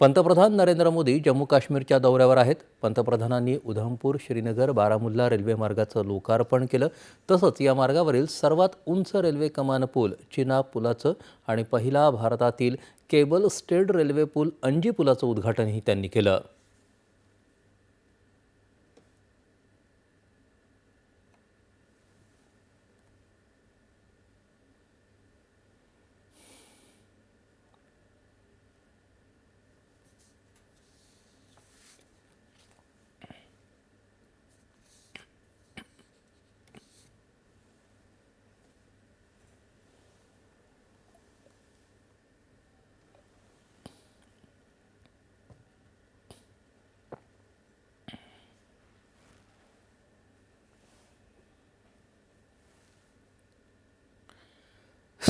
पंतप्रधान नरेंद्र मोदी जम्मू काश्मीरच्या दौऱ्यावर आहेत. पंतप्रधानांनी उधमपूर श्रीनगर बारामुल्ला रेल्वे मार्गाचं लोकार्पण केलं. तसंच या मार्गावरील सर्वात उंच रेल्वे कमान पूल चिनाब पुलाचं आणि पहिला भारतातील केबल स्टेड रेल्वे पूल अंजी पुलाचं उद्घाटनही त्यांनी केलं.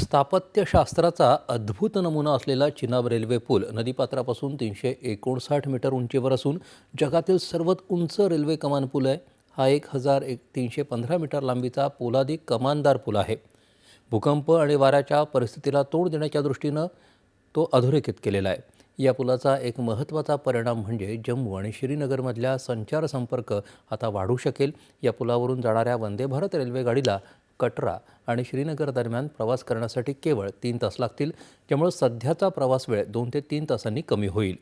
स्थापत्यशास्त्राचा अद्भुत नमुना असलेला चिनाब रेल्वे पूल नदीपात्रापासून तीनशे एकोणसाठ मीटर उंचीवर असून जगातील सर्वात उंच रेल्वे कमान पूल आहे. हा एक हजार एक तीनशे पंधरा मीटर लांबीचा पोलादी कमानदार पूल आहे. भूकंप आणि वाऱ्याच्या परिस्थितीला तोंड देण्याच्या दृष्टीनं तो अधोरेखित केलेला आहे. या पुलाचा एक महत्त्वाचा परिणाम म्हणजे जम्मू आणि श्रीनगरमधल्या संचार संपर्क आता वाढू शकेल. या पुलावरून जाणाऱ्या वंदे भारत रेल्वेगाडीला कटरा आणि श्रीनगर दरम्यान प्रवास करण्यासाठी केवळ तीन तास लागतील त्यामुळे सध्याचा प्रवास वेळ दोन ते तीन तासांनी कमी होईल.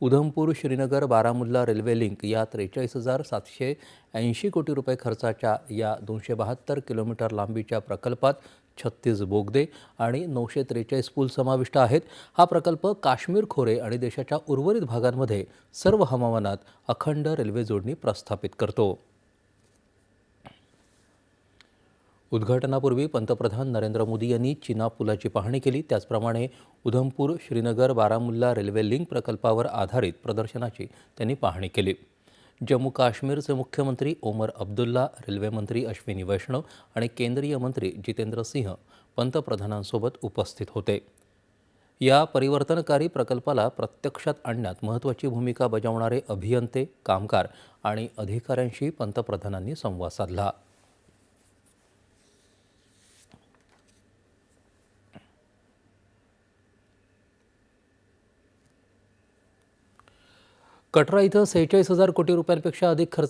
उधमपूर श्रीनगर बारामुल्ला रेल्वे लिंक या त्रेचाळीस हजार सातशे ऐंशी कोटी रुपये खर्चाच्या या दोनशे बहात्तर किलोमीटर लांबीच्या प्रकल्पात छत्तीस बोगदे आणि नऊशे त्रेचाळीस पूल समाविष्ट आहेत. हा प्रकल्प काश्मीर खोरे आणि देशाच्या उर्वरित भागांमध्ये सर्व हवामानात अखंड रेल्वे जोडणी प्रस्थापित करतो. उद्घाटनापूर्वी पंतप्रधान नरेंद्र मोदी यांनी चिना पुलाची पाहणी केली. त्याचप्रमाणे उधमपूर श्रीनगर बारामुल्ला रेल्वे लिंक प्रकल्पावर आधारित प्रदर्शनाची त्यांनी पाहणी केली. जम्मू काश्मीरचे मुख्यमंत्री ओमर अब्दुल्ला रेल्वेमंत्री अश्विनी वैष्णव आणि केंद्रीय मंत्री जितेंद्र सिंह पंतप्रधानांसोबत उपस्थित होते. या परिवर्तनकारी प्रकल्पाला प्रत्यक्षात आणण्यात महत्त्वाची भूमिका बजावणारे अभियंते कामगार आणि अधिकाऱ्यांशी पंतप्रधानांनी संवाद साधला. कटरा इथं सेहेचाळीस हजार कोटी रुपयांपेक्षा अधिक खर्च